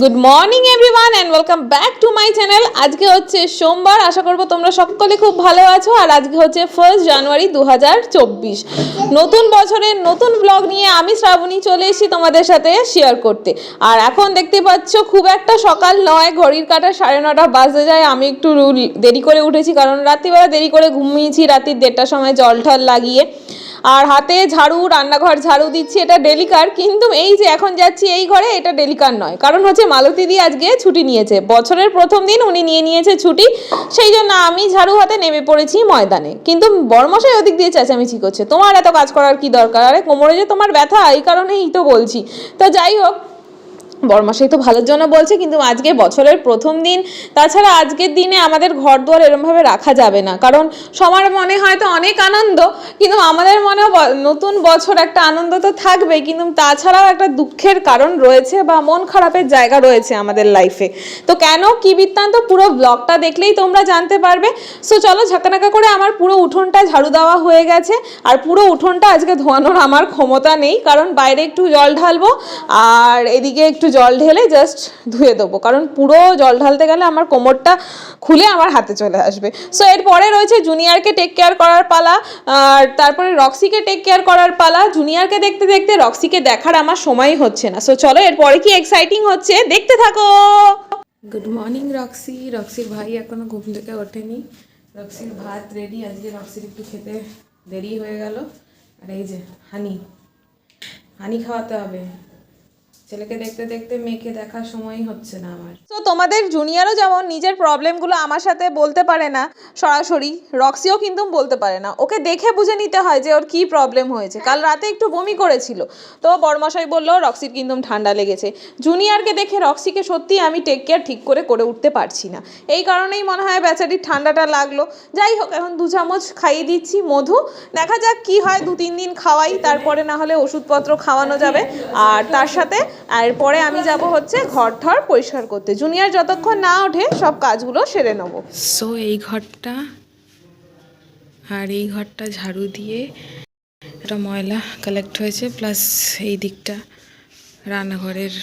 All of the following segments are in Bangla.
Good morning everyone and welcome back to my channel আজকে হচ্ছে সোমবার, আশা করব তোমরা সকলে খুব ভালো আছো, আর আজকে হচ্ছে ফার্স্ট জানুয়ারি দু হাজার চব্বিশ। নতুন বছরের নতুন ব্লগ নিয়ে আমি শ্রাবণী চলে এসেছি তোমাদের সাথে শেয়ার করতে। আর এখন দেখতে পাচ্ছ, খুব একটা সকাল নয়, ঘড়ির কাটা সাড়ে নটা বাজতে যায়। আমি একটু দেরি করে উঠেছি, কারণ রাত্রিবেলা দেরি করে ঘুমিয়েছি, রাত্রির দেড়টার সময় জল ঠল লাগিয়ে। আর হাতে ঝাড়ু, রান্নাঘর ঝাড়ু দিচ্ছি, এটা ডেলিকার। কিন্তু এই যে এখন যাচ্ছি এই ঘরে, এটা ডেলিকার নয়। কারণ হচ্ছে মালতিদি আজকে ছুটি নিয়েছে। বছরের প্রথম দিন উনি নিয়ে নিয়েছে ছুটি। সেই জন্য আমি ঝাড়ু হাতে নেমে পড়েছি ময়দানে। কিন্তু বর্মশাই ওদিক দিয়ে চেঁচামেচি করছে। তোমার এত কাজ করার কি দরকার? আরে কোমরে যে তোমার ব্যথা, এই কারণেই তো বলছি। তো যাই হোক বরমাসাই তো ভালোর জন্য বলছে, কিন্তু আজকে বছরের প্রথম দিন, তাছাড়া আজকের দিনে আমাদের ঘর দুয়ার এরমভাবে রাখা যাবে না। কারণ সবার মনে হয়তো অনেক আনন্দ, কিন্তু আমাদের মনে নতুন বছর একটা আনন্দ তো থাকবেই, কিন্তু তাছাড়াও একটা দুঃখের কারণ রয়েছে বা মন খারাপের জায়গা রয়েছে আমাদের লাইফে তো কেন কি বৃত্তান্ত পুরো ব্লগটা দেখলেই তোমরা জানতে পারবে। সো চলো ঝাঁকানাকা করে আমার পুরো উঠোনটা ঝাড়ু দেওয়া হয়ে গেছে, আর পুরো উঠোনটা আজকে ধোয়ানোর আমার ক্ষমতা নেই, কারণ বাইরে একটু জল ঢালবো, আর এদিকে একটু জল ঢেলে জাস্ট ধুয়ে দেবো। কারণ পুরো জল ঢালতে গেলে আমার কোমরটা খুলে আমার হাতে চলে আসবে। সো এরপরে রয়েছে জুনিয়রকে টেক কেয়ার করার পালা, আর তারপরে রক্সিকে টেক কেয়ার করার পালা। জুনিয়রকে দেখতে দেখতে রক্সিকে দেখার আমার সময়ই হচ্ছে না। সো চলো, এরপরে কি এক্সাইটিং হচ্ছে দেখতে থাকো! Good morning Roxie. রক্সির ভাই এখনও ঘুম থেকে ওঠেনি। রক্সির ভাত রেডি আজকে রক্সির একটু খেতে দেরি হয়ে গেল। আর এই যে হানি হানি খাওয়াতে হবে। ছেলেকে দেখতে দেখতে মেয়েকে দেখার সময়ই হচ্ছে না আমার। তো তোমাদের জুনিয়রও যেমন নিজের প্রবলেমগুলো আমার সাথে বলতে পারে না, সরাসরি রক্সিও কিন্তু বলতে পারে না। ওকে দেখে বুঝে নিতে হয় যে ওর কি প্রবলেম হয়েছে। কাল রাতে একটু বমি করেছিল। তো বড়মশাই বলল, রক্সির কিন্তু ঠান্ডা লেগেছে। জুনিয়রকে দেখে রক্সিকে সত্যি আমি টেক কেয়ার ঠিক করে করে উঠতে পারছি না। এই কারণেই মনে হয় বেচারির ঠান্ডাটা লাগল। যাই হোক, এখন দু চামচ খাইয়ে দিচ্ছি মধু। দেখা যাক কি হয় দু তিন দিন খাওয়াই, তারপরে না হলে ওষুধপত্র খাওয়ানো যাবে। আর তার সাথে আর পরে আমি যাব হচ্ছে ঘর ঠর পরিষ্কার করতে। জুনিয়র যতক্ষণ না ওঠে, সব কাজগুলো সেরে নেব। সো এই ঘরটা আর এই ঘরটা ঝাড়ু দিয়ে এটা ময়লা কালেক্ট হয়েছে প্লাস এই দিকটা রান্নাঘরের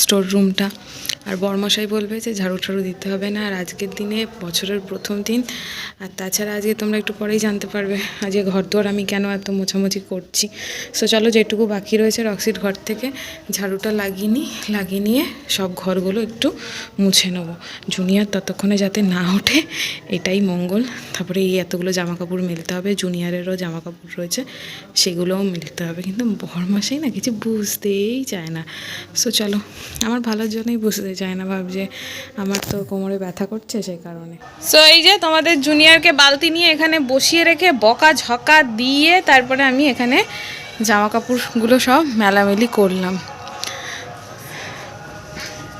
স্টোর রুমটা আর বরমশাই বলবে যে ঝাড়ু ঠাড়ু দিতে হবে না, আর আজকের দিনে বছরের প্রথম দিন। আর তাছাড়া আজকে তোমরা একটু পরেই জানতে পারবে, আজকে ঘর দোয়ার আমি কেন এত মোছামুছি করছি। সো চলো যেটুকু বাকি রয়েছে রক্সির ঘর থেকে ঝাড়ুটা লাগিয়ে নিই, লাগিয়ে নিয়ে সব ঘরগুলো একটু মুছে নেব। জুনিয়র ততক্ষণে যাতে না ওঠে, এটাই মঙ্গল। তারপরে এই এতগুলো জামা কাপড় মেলতে হবে, জুনিয়রেরও জামা কাপড় রয়েছে, সেগুলোও মেলতে হবে। কিন্তু বরমাসেই না কিছু বুঝতেই চায় না। সো চলো, আমার ভালোর জন্যই বুঝতে চায় না ভাবছে আমার তো কোমরে ব্যথা করছে সেই কারণে। সো এই যে তোমাদের জুনিয়রকে বালতি নিয়ে এখানে বসিয়ে রেখে বকা ঝকা দিয়ে তারপরে আমি এখানে জামা কাপড়গুলো সব মেলামেলি করলাম।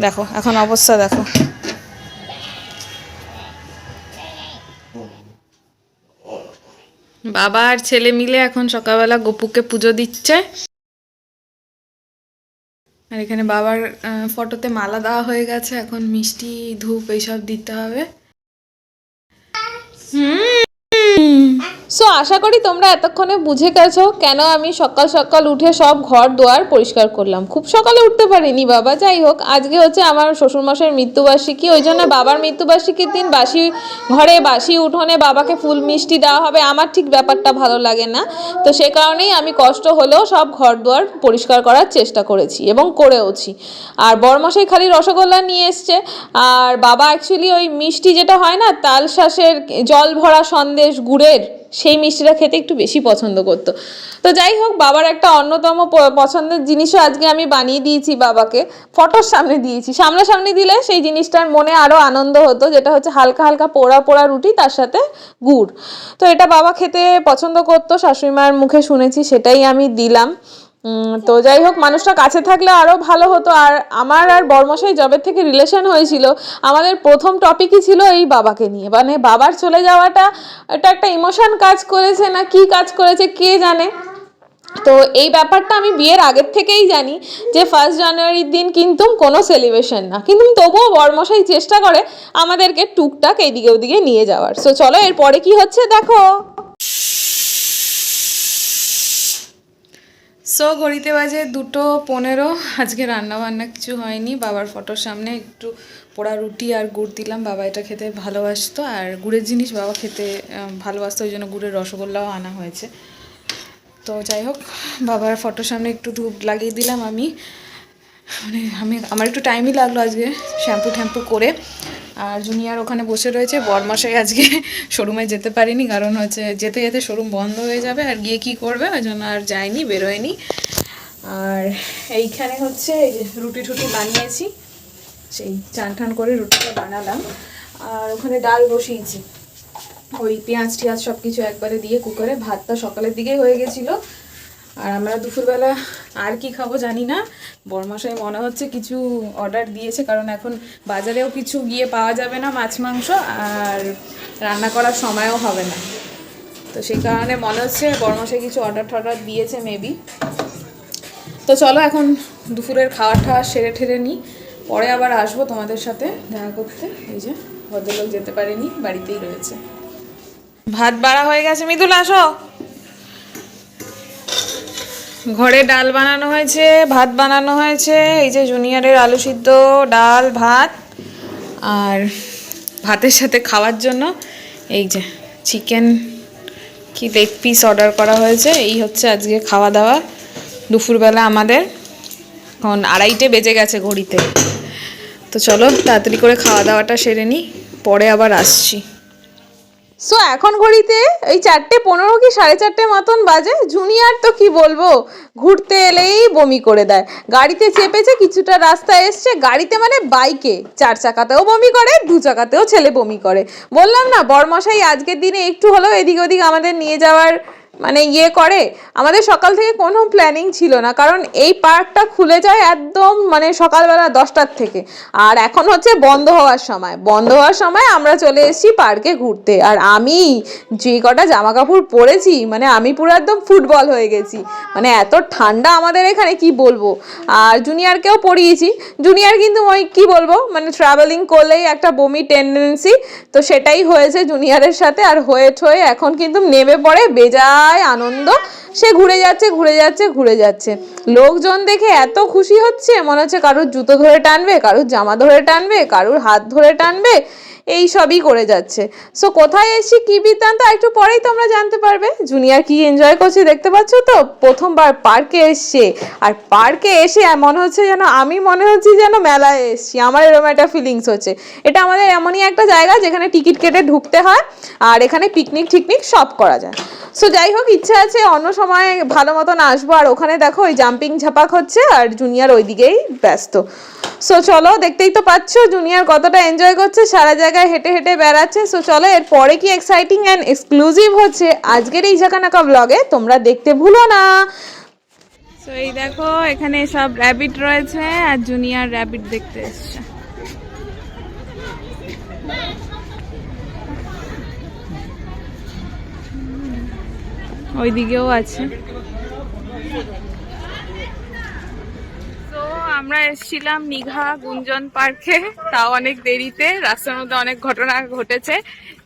দেখো, এখন অবস্থা দেখো। বাবা আর ছেলে মিলে এখন সকালবেলা গপুকে পুজো দিচ্ছে। আর এখানে বাবার ফটোতে মালা দেওয়া হয়ে গেছে। এখন মিষ্টি ধূপ এইসব দিতে হবে। সো আশা করি তোমরা এতক্ষণে বুঝে গেছো কেন আমি সকাল সকাল উঠে সব ঘর দুয়ার পরিষ্কার করলাম। খুব সকালে উঠতে পারিনি বাবা, যাই হোক, আজকে হচ্ছে আমার শ্বশুরমশাইয়ের মৃত্যুবার্ষিকী, ওই জন্য বাবার মৃত্যুবার্ষিকীর দিন বাসি ঘরে বাসি উঠোনে বাবাকে ফুল মিষ্টি দেওয়া হবে, আমার ঠিক ব্যাপারটা ভালো লাগে না। তো সে কারণেই আমি কষ্ট হলেও সব ঘর দুয়ার পরিষ্কার করার চেষ্টা করেছি এবং করেওছি। আর বড়মশাই খালি রসগোল্লা নিয়ে এসছে, আর বাবা অ্যাকচুয়ালি ওই মিষ্টি যেটা হয় না, তালশাঁসের জল ভরা সন্দেশ গুড়ের সেই মিষ্টিটা খেতে একটু বেশি পছন্দ করতো। তো যাই হোক, বাবার একটা অন্যতম পছন্দের জিনিসও আজকে আমি বানিয়ে দিয়েছি বাবাকে। ফটোর সামনে দিয়েছি। সামনাসামনি দিলে সেই জিনিসটার মনে আরও আনন্দ হতো, যেটা হচ্ছে হালকা হালকা পোড়া পোড়া রুটি, তার সাথে গুড়। তো এটা বাবা খেতে পছন্দ করতো শাশুড়ি মায়ের মুখে শুনেছি সেটাই আমি দিলাম। তো যাই হোক, মানুষটা কাছে থাকলে আরও ভালো হতো। আর আমার আর বর্মশাই জবের থেকে রিলেশন হয়েছিল, আমাদের প্রথম টপিকই ছিল এই বাবাকে নিয়ে। মানে বাবার চলে যাওয়াটা, এটা একটা ইমোশন কাজ করেছে না কি কাজ করেছে, কে জানে? তো এই ব্যাপারটা আমি বিয়ের আগের থেকেই জানি যে ফার্স্ট জানুয়ারির দিন কিন্তু কোনো সেলিব্রেশন না। কিন্তু তবুও বর্মশাই চেষ্টা করে আমাদেরকে টুকটাক এইদিকে ওদিকে নিয়ে যাওয়ার। সো চলো, এরপরে কি হচ্ছে দেখো। সো ঘড়িতে বাজে দুটো পনেরো। আজকে রান্না বান্না কিছু হয়নি। বাবার ফটোর সামনে একটু পোড়া রুটি আর গুড় দিলাম। বাবা এটা খেতে ভালোবাসতো। আর গুড়ের জিনিস বাবা খেতে ভালোবাসতো। ওই জন্য গুড়ের রসগোল্লাও আনা হয়েছে। তো যাই হোক, বাবার ফটোর সামনে একটু ধূপ লাগিয়ে দিলাম আমি। মানে আমি, আমার একটু টাইমই লাগল আজকে শ্যাম্পু ট্যাম্পু করে। আর জুনিয়র ওখানে বসে রয়েছে। বরমাসাই আজকে শোরুমে যেতে পারিনি, কারণ হচ্ছে যেতে যেতে শোরুম বন্ধ হয়ে যাবে আর গিয়ে কি করবে? ওই জন্য আর যায়নি বেরোয়নি। আর এইখানে হচ্ছে রুটি টুটি বানিয়েছি। সেই চান টান করে রুটিটা বানালাম। আর ওখানে ডাল বসিয়েছি। ওই পেঁয়াজ টিয়াজ সব কিছু একবারে দিয়ে কুকারে। ভাতটা সকালের দিকেই হয়ে গেছিল। আর আমরা দুপুরবেলা আর কি খাব জানি না। বরমাসাই মনে হচ্ছে কিছু অর্ডার দিয়েছে, কারণ এখন বাজারেও কিছু গিয়ে পাওয়া যাবে না মাছ, মাংস, আর রান্না করার সময়ও হবে না। তো সেই কারণে মনে হচ্ছে বরমাসাই কিছু অর্ডার টর্ডার দিয়েছে মেবি তো চলো এখন দুপুরের খাওয়া টাওয়া সেরে ঠেরে নিই। পরে আবার আসব তোমাদের সাথে দেখা করতে। এই যে ভদ্রলোক যেতে পারেনি, বাড়িতেই রয়েছে। ভাত বাড়া হয়ে গেছে। মৃদুল, আসো। ঘরে ডাল বানানো হয়েছে, ভাত বানানো হয়েছে, এই যে জুনিয়রের আলু সিদ্ধ, ডাল, ভাত, আর ভাতের সাথে খাওয়ার জন্য এই যে চিকেন কি লেগ পিস অর্ডার করা হয়েছে, এই হচ্ছে আজকে খাওয়া দাওয়া। দুপুরবেলা আমাদের, এখন আড়াইটে বেজে গেছে ঘড়িতে। তো চলো, তাড়াতাড়ি করে খাওয়া দাওয়াটা সেরে নিই, পরে আবার আসছি। সো এখন ঘড়িতে এই চারটে পনেরো কি সাড়ে চারটে মতন বাজে? জুনিয়ার তো কি বলব? ঘুরতে এলেই বমি করে দেয়। গাড়িতে চেপেছে, কিছুটা রাস্তা এসছে। গাড়িতে মানে বাইকে। চার চাকাতেও বমি করে, দু চাকাতেও ছেলে বমি করে। বললাম না, বরমশাই আজকের দিনে একটু হলেও এদিক ওদিক আমাদের নিয়ে যাওয়ার মানে ইয়ে করে। আমাদের সকাল থেকে কোনো প্ল্যানিং ছিল না, কারণ এই পার্কটা খুলে যায় একদম মানে সকালবেলা দশটার থেকে। আর এখন হচ্ছে বন্ধ হওয়ার সময়। বন্ধ হওয়ার সময় আমরা চলে এসেছি পার্কে ঘুরতে। আর আমি যে কটা জামা কাপড় পরেছি মানে আমি পুরো একদম ফুটবল হয়ে গেছি। মানে এত ঠান্ডা আমাদের এখানে, কি বলব? আর জুনিয়রকেও পরিয়েছি। জুনিয়র কিন্তু ওই, কি বলব? মানে ট্রাভেলিং করলেই একটা বমি টেন্ডেন্সি তো সেটাই হয়েছে জুনিয়রের সাথে। আর হয়ে ঠয়ে এখন কিন্তু নেমে পড়ে বেজায় আনন্দ, সে ঘুরে যাচ্ছে ঘুরে যাচ্ছে ঘুরে যাচ্ছে। লোকজন দেখে এত খুশি হচ্ছে, মনে হচ্ছে কারোর জুতো ধরে টানবে, কারুর জামা ধরে টানবে, কারোর হাত ধরে টানবে, এই সবই করে যাচ্ছে। সো কোথায় এসছি, কি বৃত্তান্ত একটু পরেই তোমরা জানতে পারবে। জুনিয়র কি এনজয় করছে দেখতে পাচ্ছ তো? প্রথমবার পার্কে এসছে। আর পার্কে এসে মনে হচ্ছে যেন, আমি মনে হচ্ছে যেন মেলায় এসছি। আমার এরকম একটা ফিলিংস হচ্ছে। এটা আমাদের এমনই একটা জায়গা যেখানে টিকিট কেটে ঢুকতে হয়, আর এখানে পিকনিক টিকনিক সব করা যায়। সো যাই হোক, ইচ্ছা আছে অন্য সময় ভালো মতন আসব। আর ওখানে দেখো, ওই জাম্পিং ঝাপাক হচ্ছে আর জুনিয়র ওইদিকেই ব্যস্ত। সো চলো, দেখতেই তো পাচ্ছ জুনিয়র কতটা এনজয় করছে, সারা জায়গায় হেঁটে হেঁটে বেড়াচ্ছে। সো চলো এর পরে কি এক্সাইটিং অ্যান্ড এক্সক্লুসিভ হচ্ছে, আজকের এই ঝাঁকানাকা ব্লগে তোমরা দেখতে ভুলো না। তো এই দেখো, এখানে সব র্যাবিট রয়েছে আর জুনিয়র র্যাবিট দেখতে এসছে। ওইদিকেও আছে। তো আমরা এসেছিলাম নিঘা গুঞ্জন পার্কে। তাও অনেক দেরিতে রাস্তার মধ্যে অনেক ঘটনা ঘটেছে।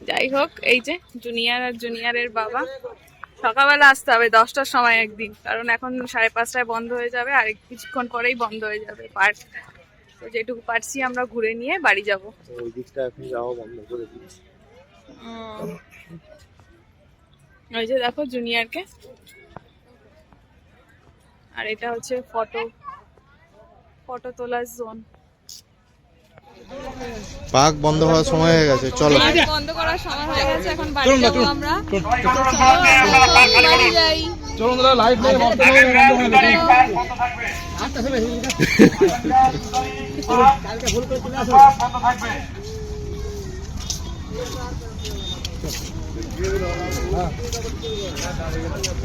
যাই হোক এই যে জুনিয়র আর জুনিয়রের বাবা। সকালবেলা আসতে হবে দশটার সময় একদিন। কারণ এখন সাড়ে পাঁচটায় বন্ধ হয়ে যাবে আর কিছুক্ষণ পরেই বন্ধ হয়ে যাবে পার্ক। তো যেটুকু পারছি আমরা ঘুরে নিয়ে বাড়ি যাব। ওই দিকটা এখন যাওয়া বন্ধ করে দিয়েছে ওই যে দেখো জুনিয়রকে আর এটা হচ্ছে ফটো ফটো তোলার জোন পার্ক বন্ধ হওয়ার সময় হয়ে গেছে চলো বন্ধ করার সময় হয়ে গেছে এখন বাড়ি যাব আমরা বাড়ি যাই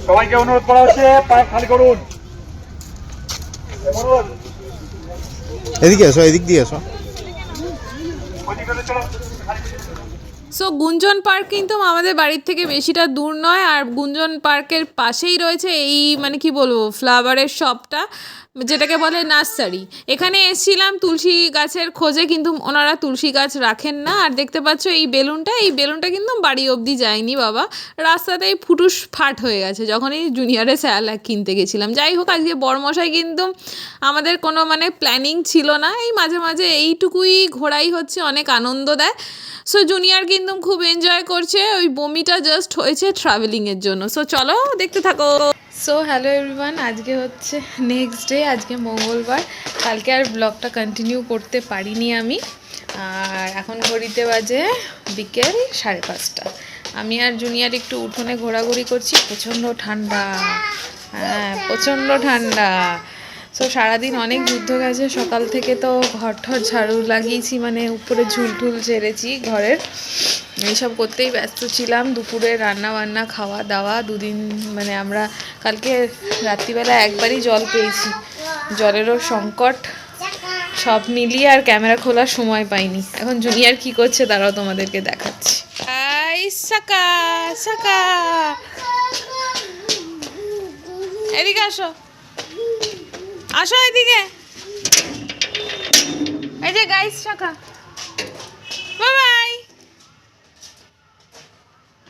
সবাইকে অনুরোধ করা হচ্ছে পার্ক খালি করুন। এদিকে এসো এদিক দিয়ে এসো। সো গুঞ্জন পার্ক কিন্তু আমাদের বাড়ির থেকে বেশিটা দূর নয় আর গুঞ্জন পার্কের পাশেই রয়েছে এই মানে কি বলব ফ্লাওয়ারের শপটা যেটাকে বলে নার্সারি। এখানে এসেছিলাম তুলসী গাছের খোঁজে, কিন্তু ওনারা তুলসী গাছ রাখেন না। আর দেখতে পাচ্ছ এই বেলুনটা এই বেলুনটা কিন্তু বাড়ি অবধি যায়নি বাবা। রাস্তাতেই ফুটুস ফাট হয়ে গেছে যখনই জুনিয়রে স্যালাক কিনতে গেছিলাম। যাই হোক, আজকে বড়মশাই কিন্তু আমাদের কোনো মানে প্ল্যানিং ছিল না। এই মাঝে মাঝে এইটুকুই ঘোরাই হচ্ছে, অনেক আনন্দ দেয়। সো জুনিয়র কিন্তু খুব এনজয় করছে। ওই বমিটা জাস্ট হয়েছে ট্রাভেলিংয়ের জন্য। সো চলো, দেখতে থাকো। সো হ্যালো এভরিওয়ান আজকে হচ্ছে নেক্সট ডে আজকে মঙ্গলবার। কালকে আর ব্লগটা কন্টিনিউ করতে পারিনি আমি। আর এখন ঘড়িতে বাজে বিকেল সাড়ে পাঁচটা। আমি আর জুনিয়র একটু উঠোনে ঘোরাঘুরি করছি, প্রচণ্ড ঠান্ডা। হ্যাঁ প্রচণ্ড ঠান্ডা। সো সারাদিন অনেক যুদ্ধ গেছে, সকাল থেকে তো ঘর ঠর ঝাড়ু লাগিয়েছি মানে উপরে ঝুল ঠুল ছেড়েছি ঘরের। এইসব করতেই ব্যস্ত ছিলাম। দুপুরে রান্না বান্না, খাওয়া দাওয়া, দুদিন মানে আমরা কালকে রাত্রিবেলা একবারই জল পেয়েছি। জলেরও সংকট। সব মিলিয়ে আর ক্যামেরা খোলার সময় পাইনি। এখন জুনিয়র কি করছে তারাও তোমাদেরকে দেখাচ্ছি। সাকা সাকা। এদিকে আসো। আসো এদিকে। এই যে গাইস শাখা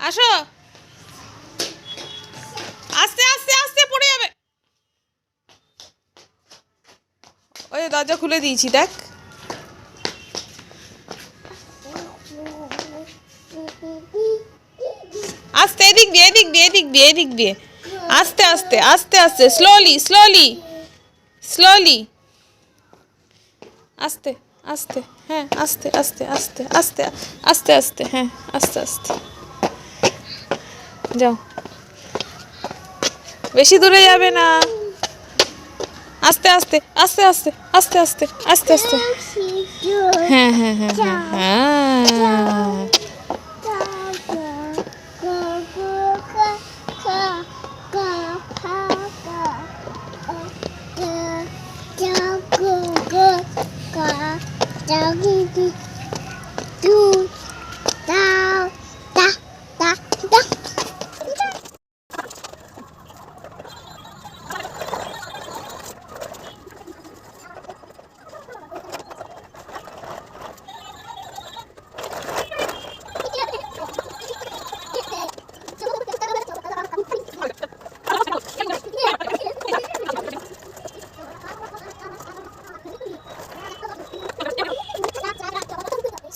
আসো আস্তে আস্তে আস্তে পড়ে যাবে ওই দরজা খুলে দিয়েছি দেখ আস্তে এদিক দিয়ে এদিক দিয়ে এদিক দিয়ে এদিক দিয়ে আস্তে আস্তে আস্তে আস্তে স্লোলি স্লোলি স্লোলি আস্তে আস্তে হ্যাঁ আস্তে আস্তে আস্তে আস্তে আস্তে আস্তে হ্যাঁ আস্তে আস্তে যাও। বেশি দূরে যাবে না। আস্তে আস্তে আস্তে আস্তে আস্তে আস্তে আস্তে। আস্তে হ্যাঁ হ্যাঁ হ্যাঁ হ্যাঁ হ্যাঁ।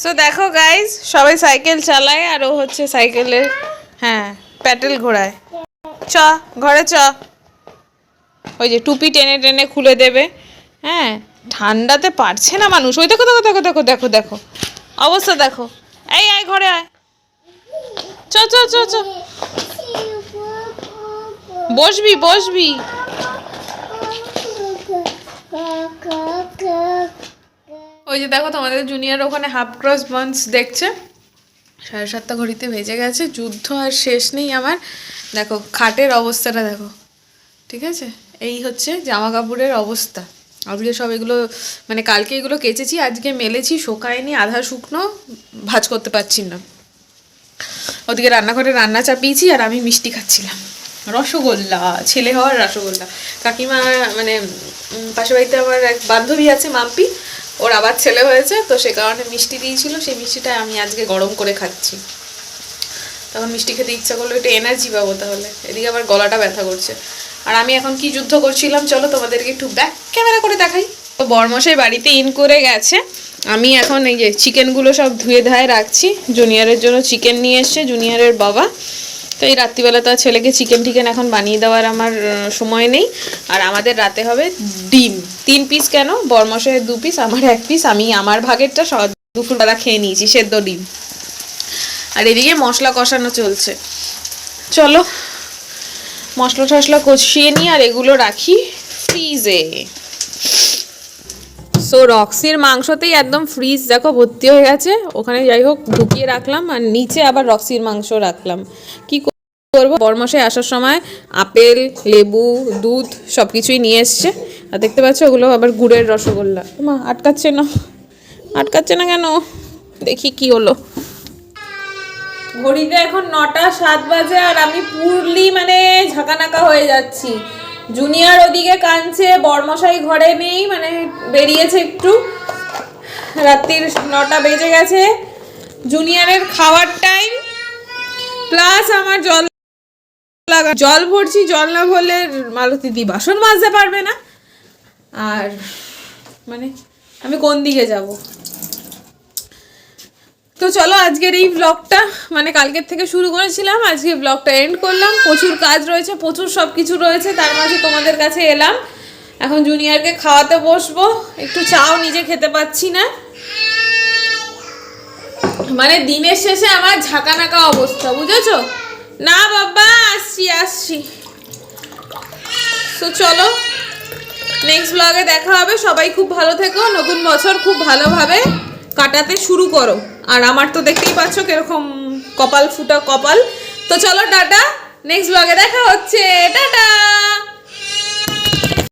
সো দেখো গাইস সবাই সাইকেল চালায় আর ও হচ্ছে সাইকেলের হ্যাঁ প্যাটেল ঘোরায় চ ঘরে চ ওই যে টুপি টেনে টেনে খুলে দেবে হ্যাঁ ঠান্ডাতে পারছে না মানুষ ওই দেখো দেখো দেখো দেখো দেখো দেখো অবস্থা দেখো এই আয় ঘরে আয় চ চ চ চ বসবি বসবি ওই যে দেখো তোমাদের জুনিয়র ওখানে হাফ ক্রস বান্স দেখছে। সাড়ে সাতটা ঘড়িতে ভেজে গেছে, যুদ্ধ আর শেষ নেই আমার। দেখো, খাটের অবস্থাটা দেখো, ঠিক আছে? এই হচ্ছে জামা কাপড়ের অবস্থা। আজকে সব এগুলো মানে কালকে এগুলো কেচেছি, আজকে মেলেছি, শোকায়নি, আধা শুকনো, ভাজ করতে পারছি না। ওদিকে রান্নাঘরে রান্না চাপিয়েছি আর আমি মিষ্টি খাচ্ছিলাম। রসগোল্লা, ছেলে হওয়ার রসগোল্লা। কাকিমা মানে পাশের বাড়িতে আমার এক বান্ধবী আছে, মাম্পি। ওর আবার ছেলে হয়েছে, তো সে কারণে মিষ্টি দিয়েছিল, সেই মিষ্টিটা আমি আজকে গরম করে খাচ্ছি। তখন মিষ্টি খেতে ইচ্ছা করল, একটু এনার্জি পাবো তাহলে। এদিকে আবার গলাটা ব্যথা করছে। আর আমি এখন কি যুদ্ধ করছিলাম, চলো তোমাদেরকে একটু ব্যাক ক্যামেরা করে দেখাই। তো বরমশাই বাড়িতে ইন করে গেছে। আমি এখন এই যে চিকেনগুলো সব ধুয়ে ধায়ে রাখছি। জুনিয়রের জন্য চিকেন নিয়ে এসছে জুনিয়রের বাবা। তো এই রাত্রিবেলা তো আর ছেলেকে চিকেন টিকেন এখন বানিয়ে দেওয়ার আমার সময় নেই। আর আমাদের রাতে হবে ডিম। তিন পিস কেন? বরমশাইয়ের দু পিস আমার এক পিস আমি আমার ভাগেরটা দুপুরবেলা খেয়ে নিয়েছি, সেদ্ধ ডিম। আর এদিকে মশলা কষানো চলছে। চলো, মশলা টশলা কষিয়ে নিই আর এগুলো রাখি ফ্রিজে সো রক্সির মাংসতেই একদম ফ্রিজ দেখো ভর্তি হয়ে গেছে। ওখানে যাই হোক, ঢুকিয়ে রাখলাম আর নিচে আবার রক্সির মাংস রাখলাম। কি করব। বরমশাই আসার সময় আপেল, লেবু, দুধ সব কিছুই নিয়ে এসছে। আর দেখতে পাচ্ছ, ওগুলো আবার গুড়ের রসগোল্লা। মা, আটকাচ্ছে না। আটকাচ্ছে না কেন? দেখি কি হলো। ঘড়িতে এখন নটা সাত বাজে আর আমি পুরলি মানে ঝাঁকানাকা হয়ে যাচ্ছি। জুনিয়র ওদিকে কাঁদছে, বরমশাই ঘরে নেই মানে বেরিয়েছে একটু। রাত্রির নটা বেজে গেছে। জুনিয়রের খাওয়ার টাইম প্লাস আমার জল লাগা জল ভরছি, জল না ভরলে মালতী দি বাসন মাজতে পারবে না। আর মানে আমি কোন দিকে যাব? তো চলো আজকের এই ব্লগটা মানে কালকের থেকে শুরু করেছিলাম, আজকে ব্লগটা এন্ড করলাম। প্রচুর কাজ রয়েছে, প্রচুর সব কিছু রয়েছে, তার মাঝে তোমাদের কাছে এলাম। এখন জুনিয়রকে খাওয়াতে বসবো, একটু চাও নিজে খেতে পাচ্ছি না। মানে দিনের শেষে আমার ঝাঁকানাকা অবস্থা, বুঝেছ? না বাবা, আসছি আসছি। তো চলো নেক্সট ব্লগে দেখা হবে। সবাই খুব ভালো থেকো, নতুন বছর খুব ভালোভাবে কাটাতে শুরু করো। আর আমার তো দেখতেই পাচ্ছ কীরকম কপাল ফুটা কপাল। তো চলো, টাটা নেক্সট ব্লগে দেখা হচ্ছে। টাটা!